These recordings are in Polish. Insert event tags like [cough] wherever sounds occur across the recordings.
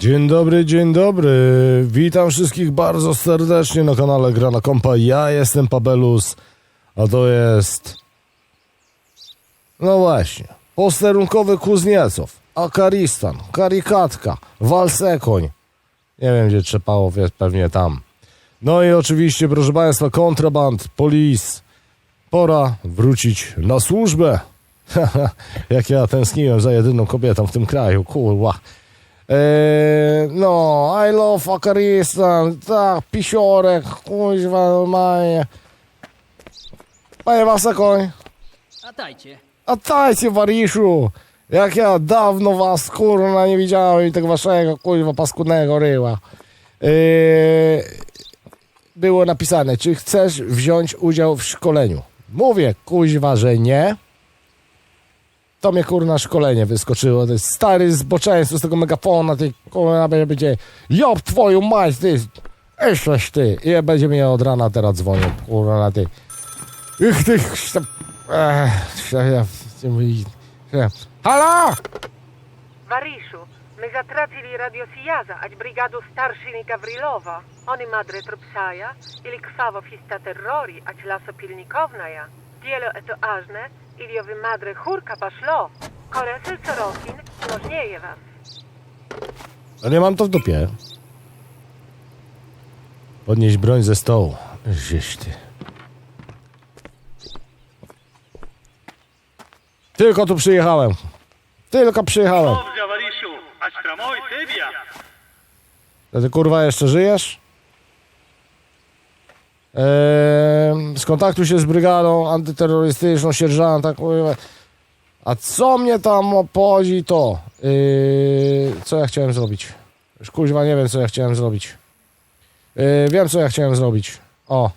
Dzień dobry, dzień dobry. Witam wszystkich bardzo serdecznie na kanale Grana Kompa. Ja jestem Pabelus, a to jest... No właśnie. Posterunkowy Kuzniecow, Akaristan, Karikatka, Walsekoń. Nie wiem, gdzie Trzepałow jest, pewnie tam. No i oczywiście, proszę Państwa, kontraband, polis. Pora wrócić na służbę. [laughs] Jak ja tęskniłem za jedyną kobietą w tym kraju, kurwa. Eee, no, I love Akaristan, tak, pisiorek, kuźwa, normalnie. Panie Wasakoń, A dajcie. a tajcie Wariszu, jak ja dawno was, kurwa, nie widziałem i tego waszego, kuźwa, paskudnego ryła. Eee, było napisane, czy chcesz wziąć udział w szkoleniu. Mówię, kuźwa, że nie to mnie kurna szkolenie wyskoczyło. To jest stary zboczeńcu z tego megafona, ty kurna będzie job twoją mać, ty jesteś ty. I będzie mnie od rana teraz dzwonił, kurna ty. Ich ty, Halo! Mariszu, my zatratili radio Sijaza, ać brigadu starszyni Gawrilowa. Oni madre trupsaja, ili krwawo fista terrori, ać laso pilnikowna ja. Dielo eto ażne, Iliowy madre chórka paszlo, koresel corokin, nożnieje wam. Ale ja mam to w dupie. Podnieś broń ze stołu. Żeś ty. Tylko tu przyjechałem. Tylko przyjechałem. Dobrze, Wariszu, aż tramoj tybia. Ty kurwa jeszcze żyjesz? Eee, skontaktuj się z brygadą antyterrorystyczną, sierżanta, kurwa. A co mnie tam obchodzi to? Eee, co ja chciałem zrobić? Już kurwa nie wiem co ja chciałem zrobić. Eee, wiem co ja chciałem zrobić. O.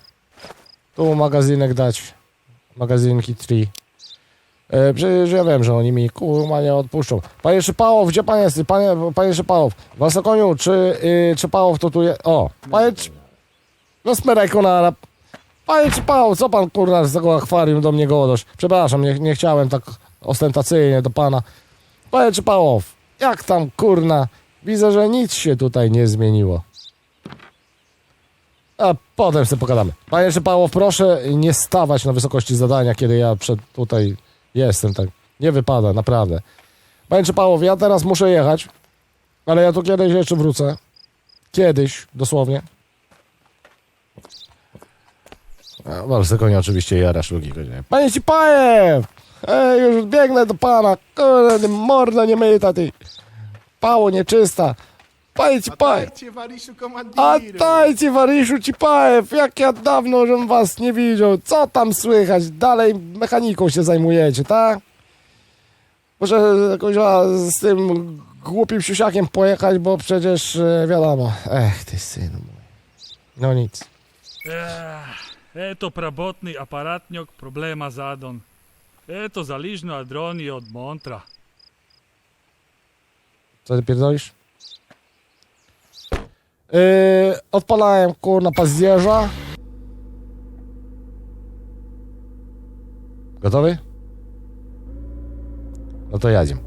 Tu magazynek dać. Magazynki 3. E, przecież ja wiem, że oni mi kurwa nie odpuszczą. Panie Szypałow, gdzie pan jest? Panie, panie Szypałow, Wasokoniu, czy, y, czy Pałow to tu jest? O, panie No smeraj konara. Panie Szypałow, co pan kurwa z tego akwarium do mnie godosz? Przepraszam, nie, nie chciałem tak ostentacyjnie do pana. Panie Szypałow, jak tam kurna? Widzę, że nic się tutaj nie zmieniło. A potem sobie pogadamy. Panie Szypałow, proszę nie stawać na wysokości zadania, kiedy ja przed tutaj jestem. Tak nie wypada, naprawdę. Panie Szypałow, ja teraz muszę jechać, ale ja tu kiedyś jeszcze wrócę. Kiedyś, dosłownie. A, Walce konia oczywiście jara szlugi. konie. Panie Cipajew! Ej, już biegnę do pana. Kurde, morda nie myta, ty. Pało nieczysta. Panie! Dajcie Wariszu A dajcie Wariszu Cipajew, jak ja dawno żem was nie widział. Co tam słychać? Dalej mechaniką się zajmujecie, tak? Muszę jakoś z tym głupim siusiakiem pojechać, bo przecież e, wiadomo. Ech, ty synu mój. No nic. Эх, Eto prabotni aparatnjog problema zadon. Eto zaliżno adroni od Montra. Co ty pierdolisz? Yy, odpalałem kurna paździerza. Gotowy? No to jadziem.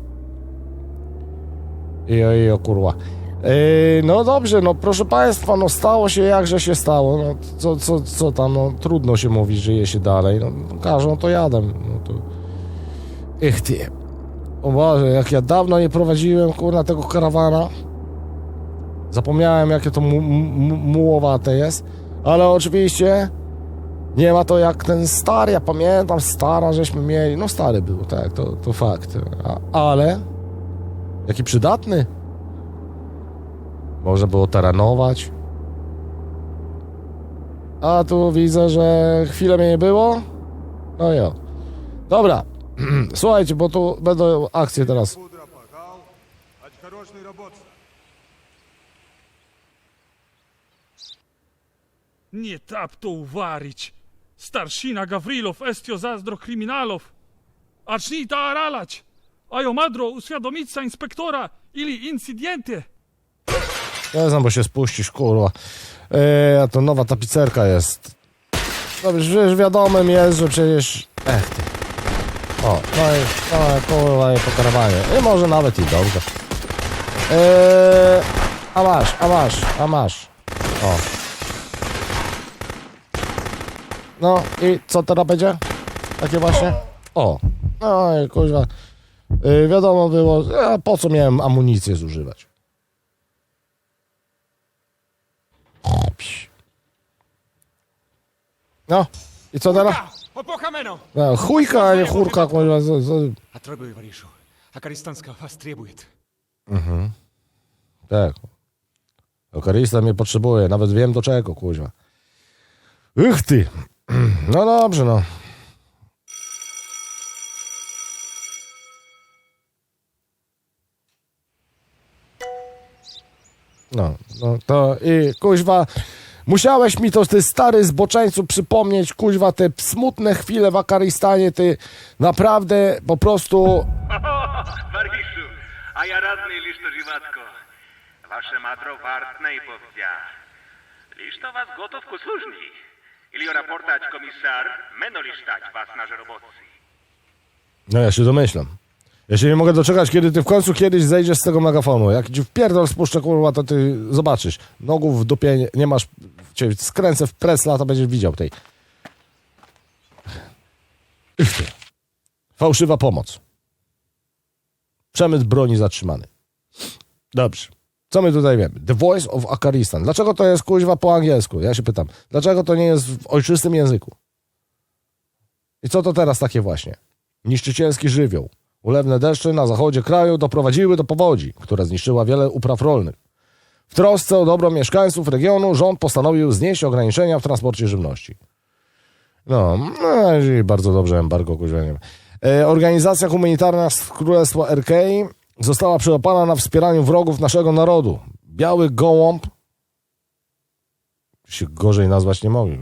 Jojo, kurwa. Yy, no dobrze, no proszę państwa, no stało się jakże się stało. No, co, co, co tam, no trudno się mówi, żyje się dalej. No każą to jadę. No to... Ich ty. O Boże, jak ja dawno nie prowadziłem, kurna, tego karawana. Zapomniałem, jakie to mu, mu, mułowate jest. Ale oczywiście nie ma to jak ten stary. Ja pamiętam, stara żeśmy mieli. No stary był, tak, to, to fakt. A, ale jaki przydatny. Można było taranować. A tu widzę, że chwilę mnie nie było. No jo. Dobra. [clears throat] Słuchajcie, bo tu będą akcje teraz. Nie tap to uwarić. Starszina Gawrilow estio zazdro kryminalów. Acznij ta aralać. A jo madro uświadomica inspektora ili incidjenty. Nie znam, bo się spuścisz, kurwa. Eee, a to nowa tapicerka jest. Dobrze, przecież wiadomym jest, że przecież... Ech ty. O, no i, no kurwa, i po karawanie. I może nawet i dobrze. Eee, A masz, a masz, a masz. O. No i co teraz będzie? Takie właśnie? O. No i kuźwa. Yy, wiadomo było, a po co miałem amunicję zużywać? No, i co teraz? Опохамено! No, chujka, a nie chórka, kuźwa. z- z- Отрабуй, Варишу. Акаристанска вас требует. Tak. Okarista mnie potrzebuje, nawet wiem do czego, kuźwa. Ych ty. [clears throat] No dobrze, no. No, no to i kuźwa. Musiałeś mi to, ty stary zboczeńcu, przypomnieć, kuźwa, te smutne chwile w Akarystanie, ty naprawdę po prostu... [laughs] Wariszu, a ja radny liszto żywatko. Wasze matro wartne i powdzia. Liszto was gotów ku służni. Ili raportać komisar, meno lisztać was nasz robocy. No ja się domyślam. Ja się nie mogę doczekać, kiedy ty w końcu kiedyś zejdziesz z tego megafonu. Jak ci w pierdol spuszczę, kurwa, to ty zobaczysz. Nogów w dupie nie, nie masz, cię skręcę w presla, to będziesz widział tej. Fałszywa pomoc. Przemyt broni zatrzymany. Dobrze. Co my tutaj wiemy? The Voice of Akaristan. Dlaczego to jest kuźwa po angielsku? Ja się pytam. Dlaczego to nie jest w ojczystym języku? I co to teraz takie właśnie? Niszczycielski żywioł. Ulewne deszcze na zachodzie kraju doprowadziły do powodzi, która zniszczyła wiele upraw rolnych. W trosce o dobro mieszkańców regionu rząd postanowił znieść ograniczenia w transporcie żywności. No, no bardzo dobrze, embargo kuźwaniem. E, organizacja humanitarna z Królestwa RK została przełapana na wspieraniu wrogów naszego narodu. Biały gołąb się gorzej nazwać nie mogli.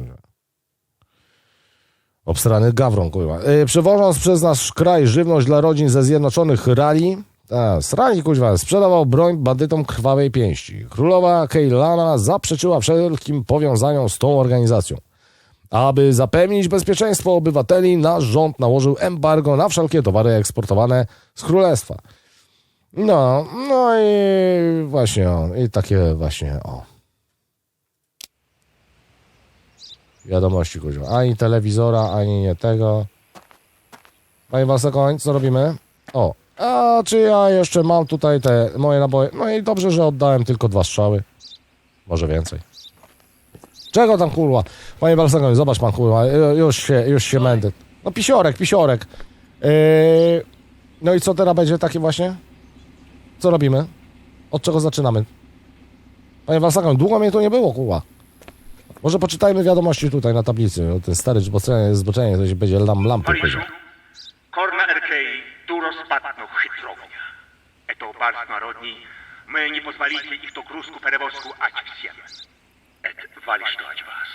Obstrany gawron, kurwa. Yy, przewożąc przez nasz kraj żywność dla rodzin ze Zjednoczonych Rali, a, z Rali, kuźwa, sprzedawał broń bandytom krwawej pięści. Królowa Kejlana zaprzeczyła wszelkim powiązaniom z tą organizacją. Aby zapewnić bezpieczeństwo obywateli, nasz rząd nałożył embargo na wszelkie towary eksportowane z królestwa. No, no i właśnie, o, i takie właśnie, o. Wiadomości, kuźwa. Ani telewizora, ani nie tego. Panie Wasekoń, co robimy? O, a czy ja jeszcze mam tutaj te moje naboje? No i dobrze, że oddałem tylko dwa strzały. Może więcej. Czego tam kurwa? Panie Balsakoń, zobacz pan kurwa, ju- już się, już się mędę. No pisiorek, pisiorek. Yy, no i co teraz będzie takie właśnie? Co robimy? Od czego zaczynamy? Panie Walsakoń, długo mnie tu nie było, kurwa. Może poczytajmy wiadomości tutaj na tablicy. O, ten stary zboczenie, zboczenie to się będzie lam, lampy. Paryżu, korna Erkei, duro spadno chytrownia. Eto barst narodni, my nie pozwalicie ich to grusku perewosku ać wsiem. Et walisz to ać was.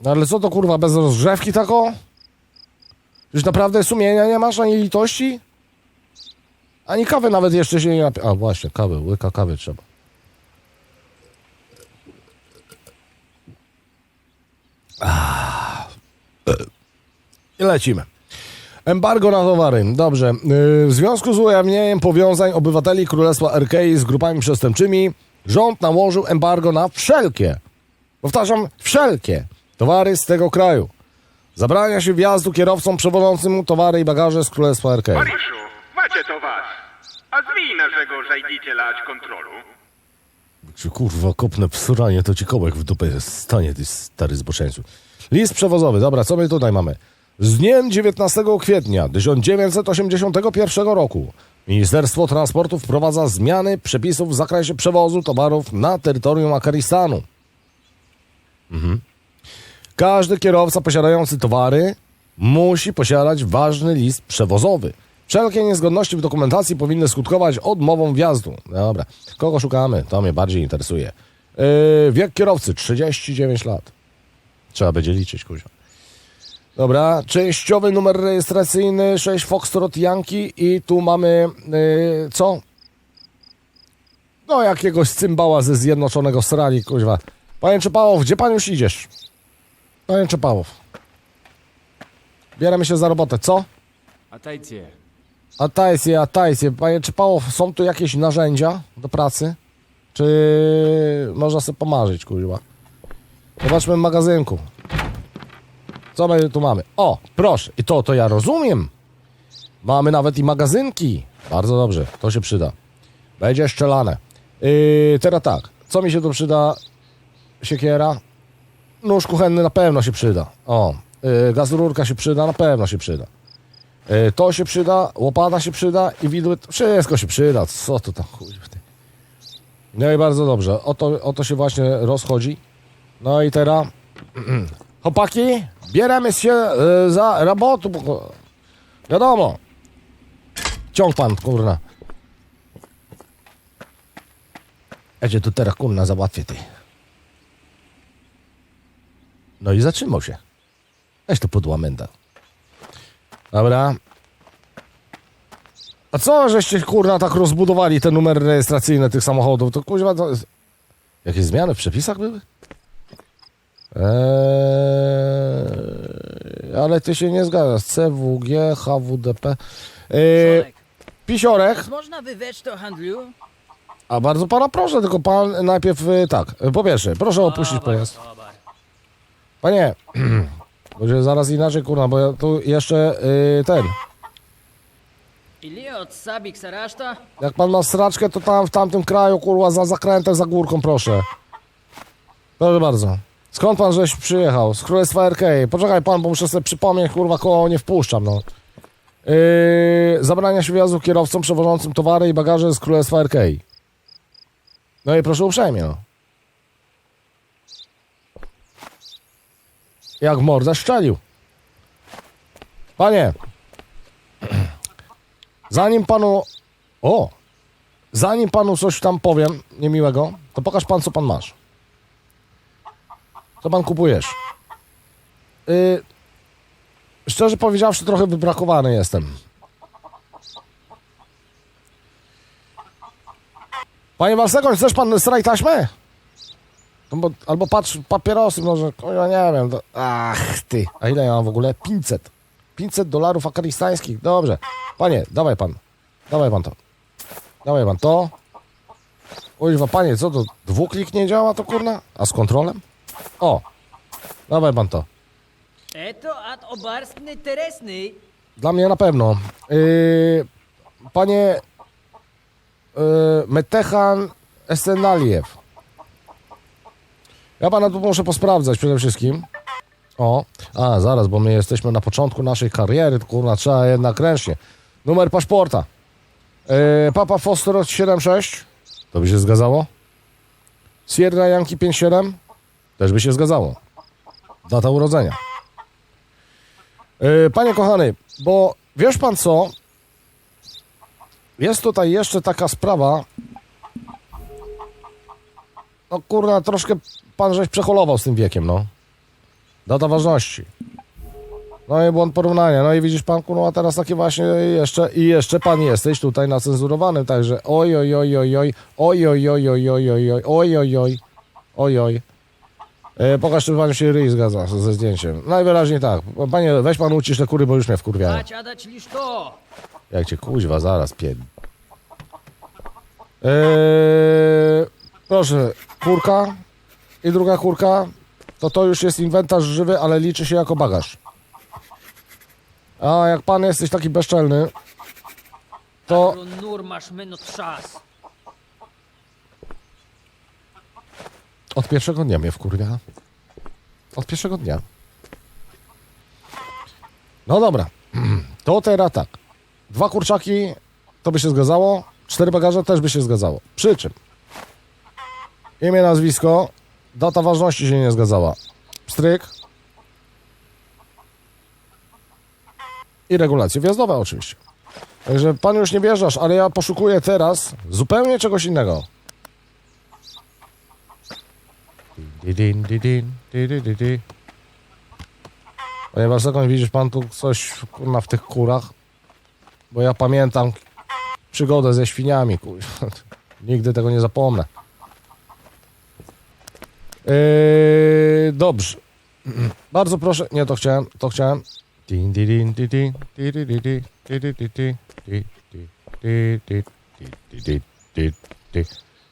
No ale co to kurwa, bez rozgrzewki tako? Już naprawdę sumienia nie masz, ani litości? Ani kawy nawet jeszcze się nie napi... A właśnie, kawy, łyka kawy trzeba. I lecimy. Embargo na towary. Dobrze. Y, w związku z ujawnieniem powiązań obywateli Królestwa Erkei z grupami przestępczymi, rząd nałożył embargo na wszelkie, powtarzam, wszelkie towary z tego kraju. Zabrania się wjazdu kierowcom przewodzącym towary i bagaże z Królestwa Erkei. Marysiu, macie to was. A zwij naszego zajdziciela kontrolu. Czy kurwa kopnę w suranie, to ci kołek w dupę stanie, ty stary zboczeńcu. List przewozowy, dobra, co my tutaj mamy? Z dniem 19 kwietnia 1981 roku Ministerstwo Transportu wprowadza zmiany przepisów w zakresie przewozu towarów na terytorium Akaristanu. Mhm. Każdy kierowca posiadający towary musi posiadać ważny list przewozowy. Wszelkie niezgodności w dokumentacji powinny skutkować odmową wjazdu. Dobra, kogo szukamy? To mnie bardziej interesuje. Yy, wiek kierowcy 39 lat. Trzeba będzie liczyć, kuźwa. Dobra, częściowy numer rejestracyjny 6 Foxtrot Yankee i tu mamy yy, co? No jakiegoś cymbała ze Zjednoczonego Srali, kuźwa. Panie Czepałow, gdzie pan już idziesz? Panie Czepałow. Bieramy się za robotę, co? Atajcie. Atajcie, atajcie. Panie Czepałow, są tu jakieś narzędzia do pracy? Czy można sobie pomarzyć, kurwa? Zobaczmy w magazynku. Co my tu mamy? O, proszę. I to, to ja rozumiem. Mamy nawet i magazynki. Bardzo dobrze, to się przyda. Będzie szczelane. Yy, teraz tak, co mi się tu przyda? Siekiera. Nóż kuchenny na pewno się przyda. O, yy, gazururka się przyda, na pewno się przyda. Yy, to się przyda, łopata się przyda i widły, wszystko się przyda. Co to tam kurwa ty. No i bardzo dobrze. O to, o to się właśnie rozchodzi. No i teraz [clears throat] chłopaki, bierzemy się yy, za robotę. bo- Wiadomo. Ciąg pan, kurna. Ja tu teraz kurna załatwię ty. No i zatrzymał się. Weź to podłamęda. Dobra. A co żeście kurna tak rozbudowali te numery rejestracyjne tych samochodów? To kuźwa to jest... Jakieś zmiany w przepisach były? Eee, ale ty się nie zgadzasz. CWG, HWDP. Eee, pisiorek. można wywieć to handlu? A bardzo pana proszę, tylko pan najpierw y, tak. y, Po pierwsze, proszę opuścić pojazd. Panie, [clears throat] będzie zaraz inaczej, kurna, bo ja tu jeszcze y, ten. Ili od Sabik Saraszta? Jak pan ma straczkę, to tam w tamtym kraju, kurwa, za zakrętem, za górką, proszę. Proszę bardzo. Skąd pan żeś przyjechał? Z Królestwa RK. Poczekaj pan, bo muszę sobie przypomnieć, kurwa, koło nie wpuszczam, no. Yy, zabrania się wjazdu kierowcom przewożącym towary i bagaże z Królestwa RK. No i proszę uprzejmie, no. Jak mordę szczelił. Panie, zanim panu... O! Zanim panu coś tam powiem niemiłego, to pokaż pan, co pan masz. Co pan kupujesz? Yy, szczerze powiedziawszy, trochę wybrakowany jestem. Panie Walsekoń, chcesz pan straj taśmę? No bo, albo patrz, papierosy może, nie wiem. To, ach, ty. A ile ja mam w ogóle? 500. 500 dolarów afganistańskich. Dobrze. Panie, dawaj pan. Dawaj pan to. Dawaj pan to. Ujwa, panie, co to? Dwuklik nie działa to kurna? A z kontrolem? O. Dawaj pan to. Eto ad obarskny teresny. Dla mnie na pewno. Yy, panie yy, Metechan Esenaliew. Ja pana tu muszę posprawdzać przede wszystkim. O, a zaraz, bo my jesteśmy na początku naszej kariery, kurna, trzeba jednak ręcznie. Numer paszporta. Yy, Papa Foster 76. To by się zgadzało? Sierra Yankee 57. Też by się zgadzało. Data urodzenia. Yy, Panie kochany, bo wiesz pan co? Jest tutaj jeszcze taka sprawa. No kurna, troszkę pan żeś przeholował z tym wiekiem, no. Data ważności. No i błąd porównania. No i widzisz pan, kurwa, teraz takie właśnie jeszcze i jeszcze pan jesteś tutaj na cenzurowanym, także oj, oj, oj, oj, oj, oj, oj, oj, oj, oj, oj, oj, oj, oj, oj, oj, oj. E, pokaż, czy pan się ryj zgadza ze zdjęciem. Najwyraźniej tak. Panie, weź pan ucisz te kury, bo już mnie wkurwiają. Jak cię kuźwa, zaraz pied... Eee, proszę, kurka i druga kurka, to to już jest inwentarz żywy, ale liczy się jako bagaż. A jak pan jesteś taki bezczelny, to nur masz meno trzas. od pierwszego dnia mnie wkurwia. Od pierwszego dnia. No dobra, [clears throat] to teraz tak. Dwa kurczaki to by się zgadzało, cztery bagaże też by się zgadzało. Przy czym imię, nazwisko, data ważności się nie zgadzała. Stryk i regulacje wjazdowe oczywiście. Także pan już nie wjeżdżasz, ale ja poszukuję teraz zupełnie czegoś innego. Ponieważ zakon widzisz pan tu coś kurna w tych kurach, bo ja pamiętam przygodę ze świniami. [laughs] Nigdy tego nie zapomnę. Dobrze. Bardzo proszę. Nie, to chciałem, to chciałem.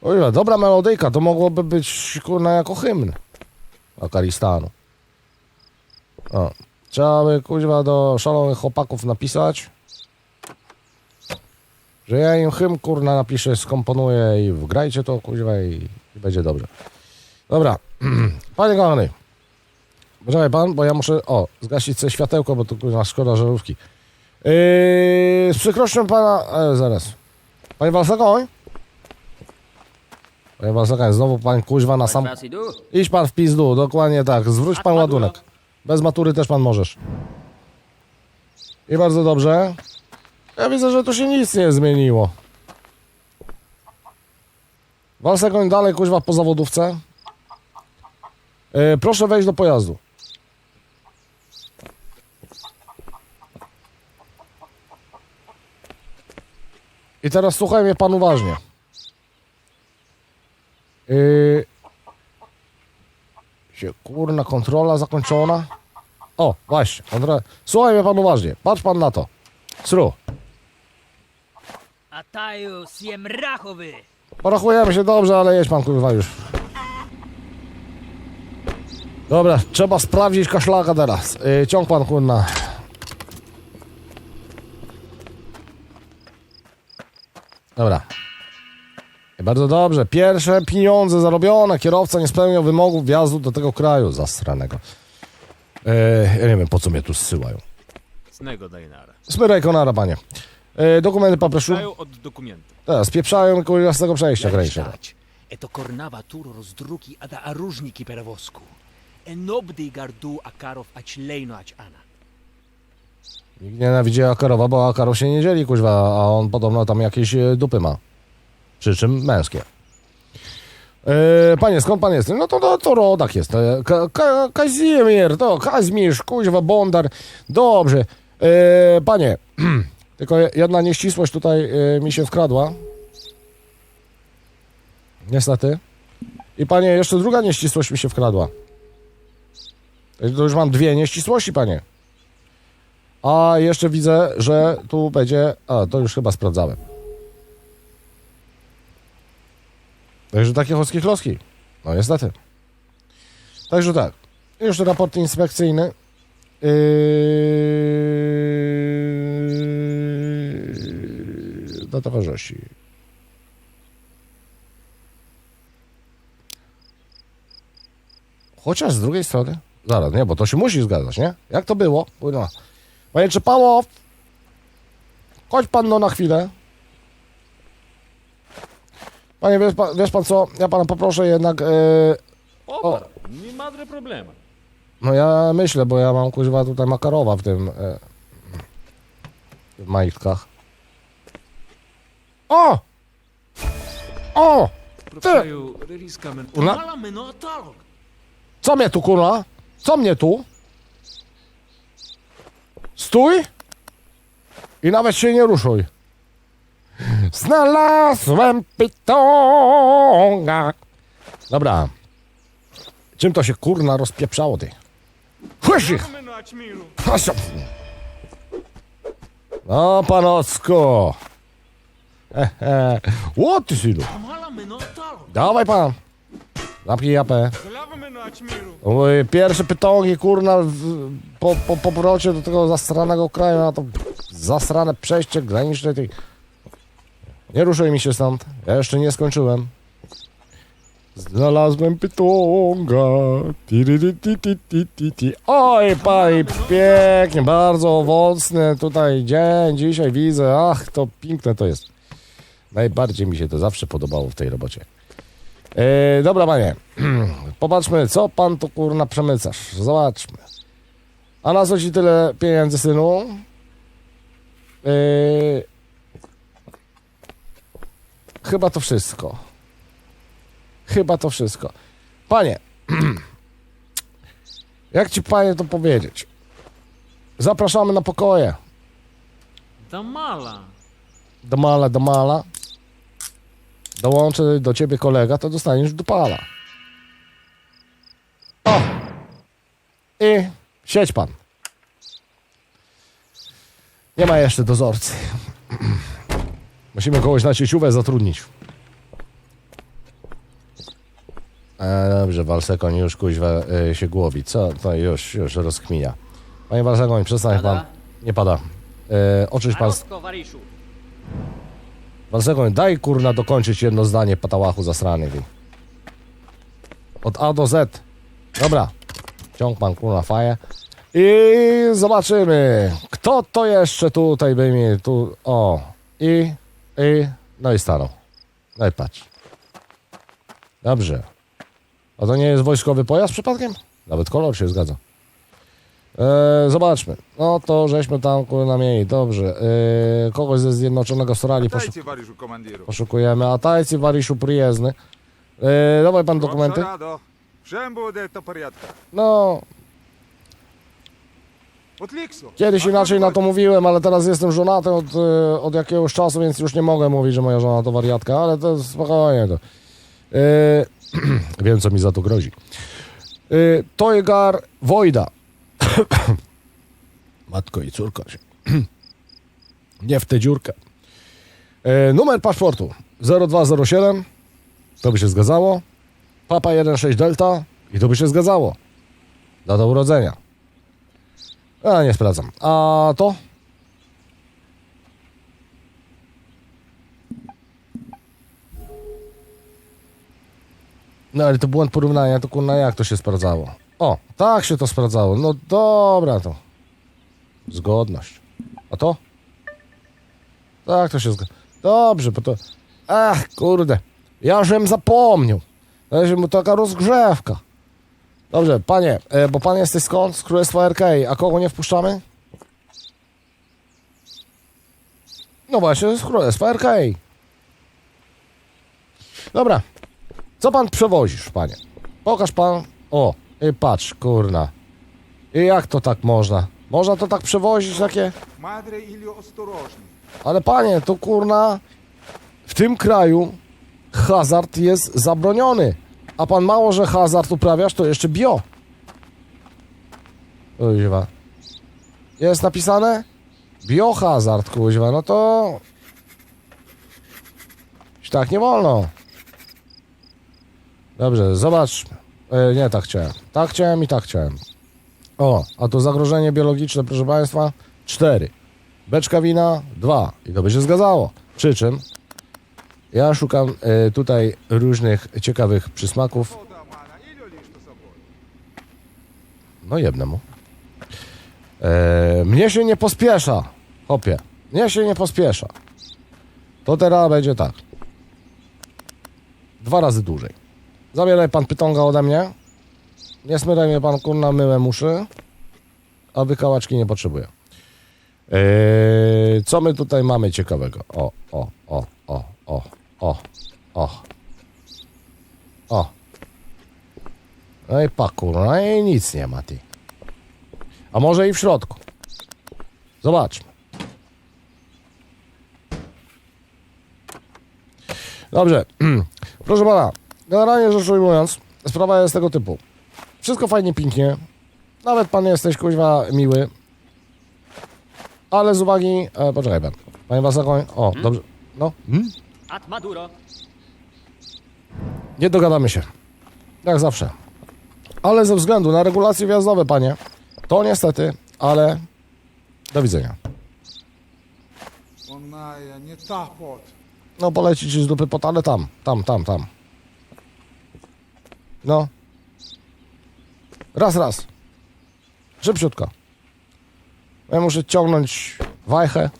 Ojej, dobra melodyjka, to mogłoby być kurna jako hymn Afganistanu. O. Trzeba by kuźwa do szalonych chłopaków napisać, że ja im hymn kurna napiszę, skomponuję i wgrajcie to kuźwa i, i będzie dobrze. Dobra, [clears throat] panie kochany, poczekaj pan, bo ja muszę, o, zgasić sobie światełko, bo tu kurwa szkoda żarówki. Yy, z przykrością pana, e, zaraz. Panie Walsakoń? Panie Walsakoń, znowu pan kuźwa na sam... Idź pan w pizdu, dokładnie tak. Zwróć pan ładunek. Bez matury też pan możesz. I bardzo dobrze. Ja widzę, że tu się nic nie zmieniło. Walsekoń dalej, kuźwa, po zawodówce. E, proszę wejść do pojazdu. I teraz słuchaj mnie pan uważnie. Yy, się, kurna, kontrola zakończona. O, właśnie, kontrola. Słuchaj mnie pan uważnie, patrz pan na to. Sru, A taju siem rachowy. porachujemy się dobrze, ale jedź pan kurwa już. Dobra, trzeba sprawdzić kaszlaka teraz. Yy, ciąg pan kurna. Dobra. Bardzo dobrze. Pierwsze pieniądze zarobione. Kierowca nie spełniał wymogów wjazdu do tego kraju zasranego. E, ja nie wiem, po co mnie tu zsyłają. Cnego Dainara. Smyraj konara, panie. E, dokumenty poproszę. Dają od dokumentu. Teraz, spieprzają z tego przejścia grejsze. Stać. Eto kornawa turo rozdruki ada a różniki perewosku. Enobdy gardu a karow ać ana. Nikt nienawidzi Akarowa, bo Akarow się nie dzieli, kuźwa, a on podobno tam jakieś e, dupy ma. Przy czym męskie. E, panie, skąd pan jest? No to, to, to rodak jest. E, ka, Kazimierz, to Kazimierz, kuźwa, Bondar. Dobrze. E, panie, [clears throat] tylko jedna nieścisłość tutaj e, mi się wkradła. Niestety. I panie, jeszcze druga nieścisłość mi się wkradła. To już mam dwie nieścisłości, panie. A jeszcze widzę, że tu będzie. A, to już chyba sprawdzałem. Także takie chockie kloski. No niestety. Także tak. Już raport inspekcyjny. Yy... Do towarzyści. Chociaż z drugiej strony. Zaraz, nie, bo to się musi zgadzać, nie? Jak to było? Kurwa. Panie Czepałow, chodź pan no na chwilę. Panie, wiesz pan, wiesz pan co, ja pana poproszę jednak, e, Opa, nie madre problema. no ja myślę, bo ja mam kuźwa tutaj makarowa w tym, e, w majtkach. O! O! Meno atalog. co mnie tu kurwa? Co mnie tu? Stój! I nawet się nie ruszuj. Znalazłem pytonga. Dobra. Czym to się kurna rozpieprzało ty? Chłysz ich! No, panocko. Hehe. Ło, ty synu. Dawaj pan. Zapnij japę. Pierwsze pytongi, kurna, w, po, po po powrocie do tego zastranego kraju, na to zasrane przejście graniczne tej... Nie ruszaj mi się stąd, ja jeszcze nie skończyłem. Znalazłem pytonga. Oj, panie, pięknie, bardzo owocny tutaj dzień, dzisiaj widzę, ach, to piękne to jest. Najbardziej mi się to zawsze podobało w tej robocie. E, dobra, panie. [clears throat] Popatrzmy, co pan tu kurna przemycasz. Zobaczmy. A na co ci tyle pieniędzy, synu? E, chyba to wszystko. Chyba to wszystko. Panie, [clears throat] jak ci panie to powiedzieć? Zapraszamy na pokoje. Da mala. Do mala, do mala. Dołączę do ciebie kolega, to dostaniesz dupala. O! I siedź pan. Nie ma jeszcze dozorcy. Musimy kogoś na sieciówę zatrudnić. E, dobrze, Walsekoń już kuźwa e, się głowi. Co? To już, już rozkminia. Panie Walsekoń, przestań pan. Nie pada. E, oczyś pan... Wariszu. Walsekoń, daj kurna dokończyć jedno zdanie patałachu zasrany. Ty. Od A do Z. Dobra. Ciąg pan kurna faję. I zobaczymy, kto to jeszcze tutaj by mi tu... O. I... I... No i stanął. No i patrz. Dobrze. A to nie jest wojskowy pojazd przypadkiem? Nawet kolor się zgadza. E, zobaczmy. No to żeśmy tam kurna mieli. Dobrze. E, kogoś ze Zjednoczonego Australii poszu Дайте варішу командиру. poszukujemy. A tajcy Wariszu przyjezdny. E, dawaj pan dokumenty. Радо. Всем буде до порядка. No, От ліксу. kiedyś inaczej na to mówiłem, ale teraz jestem żonaty od, e, od jakiegoś czasu, więc już nie mogę mówić, że moja żona to wariatka, ale to spokojnie to. E, [clears throat] wiem, co mi za to grozi. E, Toygar Wojda. [coughs] Matko i córko się. [coughs] nie w tę dziurkę. E, numer paszportu 0207. To by się zgadzało. Papa 16 Delta. I to by się zgadzało. Data urodzenia. A, nie sprawdzam. A to? No ale to błąd porównania, to kurna jak to się sprawdzało? O, tak się to sprawdzało. No dobra to. Zgodność. A to? Tak to się zgadza. Dobrze, bo to... Ach, kurde. Ja żem zapomniał. Jest mu taka rozgrzewka. Dobrze, panie, e, bo pan jesteś skąd? Z Królestwa RK. A kogo nie wpuszczamy? No właśnie, z Królestwa RK. Dobra. Co pan przewozisz, panie? Pokaż pan. O, i patrz, kurna. I jak to tak można? Można to tak przewozić takie? Madre ilio ostrożnie. Ale panie, to kurna... W tym kraju hazard jest zabroniony. A pan mało, że hazard uprawiasz, to jeszcze bio. Kuźwa. Jest napisane? Biohazard, kuźwa. No to... Tak nie wolno. Dobrze, zobaczmy. E, nie, tak chciałem. Tak chciałem i tak chciałem. O, a to zagrożenie biologiczne, proszę Państwa, 4. Beczka wina 2. I to by się zgadzało. Przy czym ja szukam e, tutaj różnych ciekawych przysmaków. No jednemu. E, mnie się nie pospiesza, chopie. Mnie się nie pospiesza. To teraz będzie tak. Dwa razy dłużej. Zabieraj pan pytonga ode mnie. Nie smyraj mnie pan kurna myłem uszy. A wykałaczki nie potrzebuję. Eee, co my tutaj mamy ciekawego? O, o, o, o, o, o, o. O. No i pakur, no i nic nie ma ty. A może i w środku. Zobaczmy. Dobrze. [clears throat] Proszę pana, generalnie rzecz ujmując, sprawa jest tego typu. Wszystko fajnie, pięknie. Nawet pan jesteś, kuźwa, miły. Ale z uwagi... E, poczekaj, Ben. Panie Wasakoń... O, hmm? dobrze. No. Hmm? At Maduro. Nie dogadamy się. Jak zawsze. Ale ze względu na regulacje wjazdowe, panie, to niestety, ale do widzenia. Onaja, nie ta pot. No poleci ci z dupy pot, ale tam, tam, tam, tam. No. Raz, raz. Szybciutko. Ja muszę ciągnąć wajchę.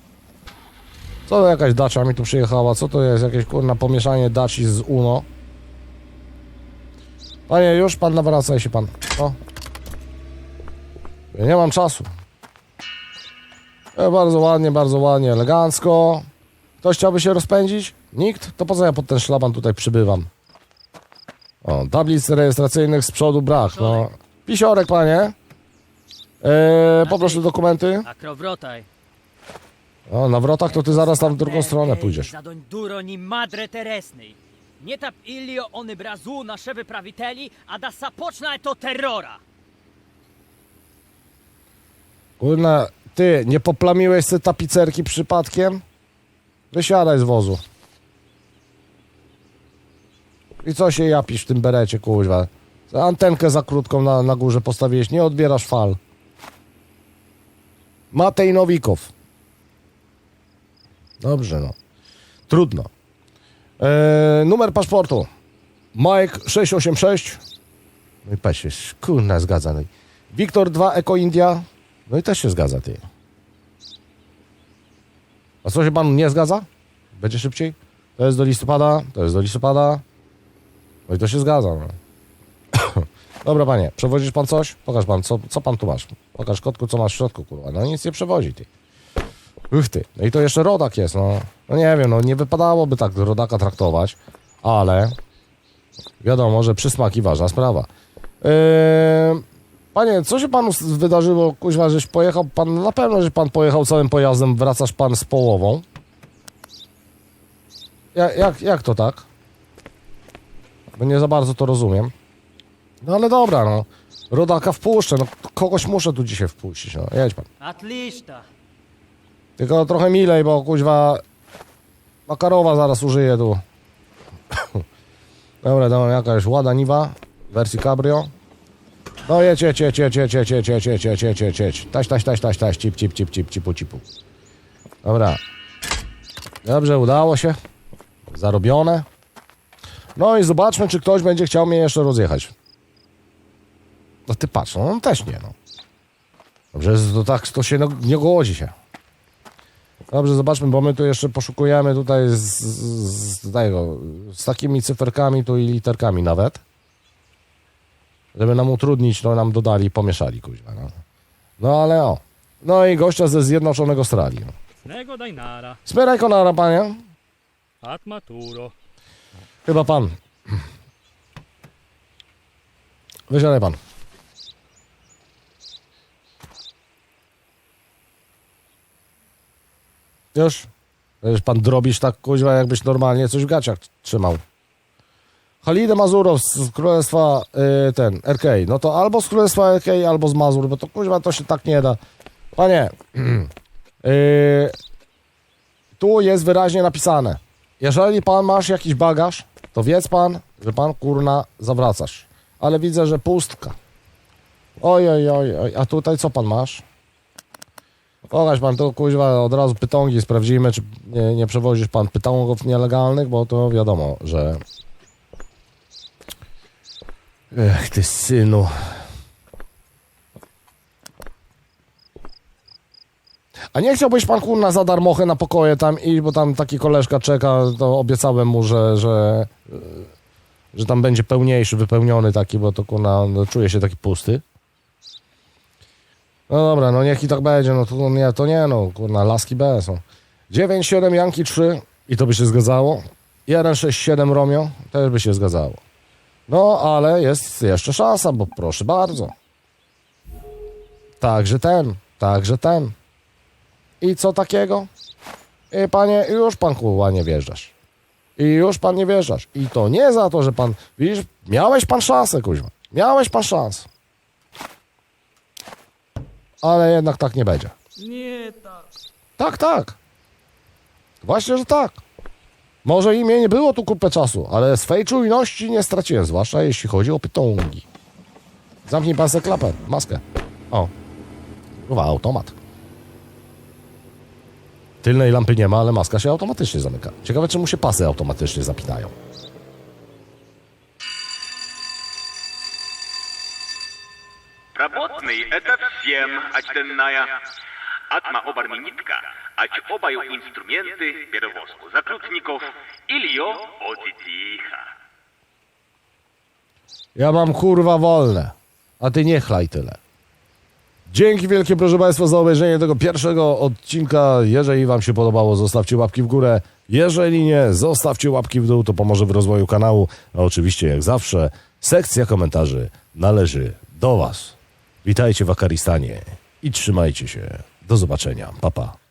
Co to jakaś dacza mi tu przyjechała? Co to jest? Jakieś kurna pomieszanie daci z Uno? Panie, już pan nawracaj się pan. O. Ja nie mam czasu. E, bardzo ładnie, bardzo ładnie, elegancko. Ktoś chciałby się rozpędzić? Nikt? To po co ja pod ten szlaban tutaj przybywam? O, tablic rejestracyjnych z przodu brak, no. Pisiorek, panie. E, poproszę dokumenty. A krowrotaj. O, na wrotach to ty zaraz tam w drugą stronę pójdziesz. Zadoń duro ni madre teresnej. Nie tap ilio ony brazu nasze wyprawiteli, a da sapoczna to terrora. Kurna, ty, nie poplamiłeś sobie tapicerki przypadkiem? Wysiadaj z wozu. I co się japisz w tym berecie, kuźwa? Antenkę za krótką na, na górze postawiłeś, nie odbierasz fal. Matej Nowikow. Dobrze, no. Trudno. Eee, numer paszportu. Mike 686. No i patrz, kurna, zgadza. No. Wiktor 2 Eko India. No i też się zgadza, ty. A co się panu nie zgadza? Będzie szybciej? To jest do listopada, to jest do listopada. No i to się zgadza. No. [coughs] Dobra, panie, przewozisz pan coś? Pokaż pan, co, co pan tu masz? Pokaż kotku, co masz w środku, kurwa. No nic nie przewozi, ty. Uch, ty. No i to jeszcze rodak jest, no. No nie wiem, no nie wypadałoby tak rodaka traktować, ale wiadomo, że przysmaki ważna sprawa. Yy, panie, co się panu wydarzyło, kuźwa, żeś pojechał pan, na pewno, że pan pojechał całym pojazdem, wracasz pan z połową. Ja, jak, jak to tak? bo nie za bardzo to rozumiem. No ale dobra, no. Rodaka wpuszczę, no kogoś muszę tu dzisiaj wpuścić, no. Jedź pan. Atlista. Tylko trochę milej, bo kuźwa... Makarowa zaraz użyję tu. dobra, dam jakaś Łada Niwa w wersji cabrio. No jedź, jedź, jedź, jedź, jedź, jedź, jedź, jedź, jedź, jedź, jedź, jedź, jedź. Taś, taś, taś, taś, taś, cip, cip, cip, cip, cipu, cipu. Dobra. Dobrze, udało się. Zarobione. No i zobaczmy, czy ktoś będzie chciał mnie jeszcze rozjechać. No ty patrz, no on też nie, no. Dobrze, to tak, to się no, nie godzi się. Dobrze, zobaczmy, bo my tu jeszcze poszukujemy tutaj z, z, z, tego, z takimi cyferkami tu i literkami nawet. Żeby nam utrudnić, no nam dodali, pomieszali, kuźwa, no. No ale o. No i gościa ze Zjednoczonego Australii. No. Nego dajnara, Smyraj konara, panie. atmaturo. Chyba pan. Wysiadaj pan. Już? Wiesz, pan drobisz tak, kuźwa, jakbyś normalnie coś w gaciach trzymał. Halide Mazurow z Królestwa y, ten, RK. No to albo z Królestwa RK, albo z Mazur, bo to kuźwa to się tak nie da. Panie, [clears throat] y, tu jest wyraźnie napisane. Jeżeli pan masz jakiś bagaż, to wiedz pan, że pan kurna zawracasz. Ale widzę, że pustka. Oj, oj, oj, oj. A tutaj co pan masz? Pokaż pan tu kuźwa od razu pytongi sprawdzimy, czy nie, nie przewozisz pan pytongów nielegalnych, bo to wiadomo, że. Ech, ty synu. A nie chciałbyś pan kurna za darmochę na pokoje tam iść, bo tam taki koleżka czeka, to obiecałem mu, że, że, że tam będzie pełniejszy, wypełniony taki, bo to kurna no, czuje się taki pusty. No dobra, no niech i tak będzie, no to no nie, to nie, no kurna, laski B są. 9, 7, Janki 3 i to by się zgadzało. 1, 6, 7, Romeo też by się zgadzało. No, ale jest jeszcze szansa, bo proszę bardzo. Także ten, także ten. I co takiego? I panie, już pan kurwa nie wjeżdżasz. I już pan nie wjeżdżasz. I to nie za to, że pan, widzisz, miałeś pan szansę, kuźwa. Miałeś pan szansę. Ale jednak tak nie będzie. Nie tak. Tak, tak. Właśnie, że tak. Może i mnie nie było tu kupę czasu, ale swej czujności nie straciłem, zwłaszcza jeśli chodzi o pytongi. Zamknij pan se klapę, maskę. O. Kurwa, automat Tylnej lampy nie ma, ale maska się automatycznie zamyka. Ciekawe, czemu się pasy automatycznie zapinają. Работный — это всем очтенная. Атма обарминитка, ач обаю инструменты перевозку закрутников или отитиха. Ja mam kurwa wolne, a ty nie chlaj tyle. Dzięki wielkie proszę Państwa za obejrzenie tego pierwszego odcinka. Jeżeli Wam się podobało, zostawcie łapki w górę. Jeżeli nie, zostawcie łapki w dół, to pomoże w rozwoju kanału. A oczywiście, jak zawsze, sekcja komentarzy należy do Was. Witajcie w Akaristanie i trzymajcie się. Do zobaczenia. Pa, pa.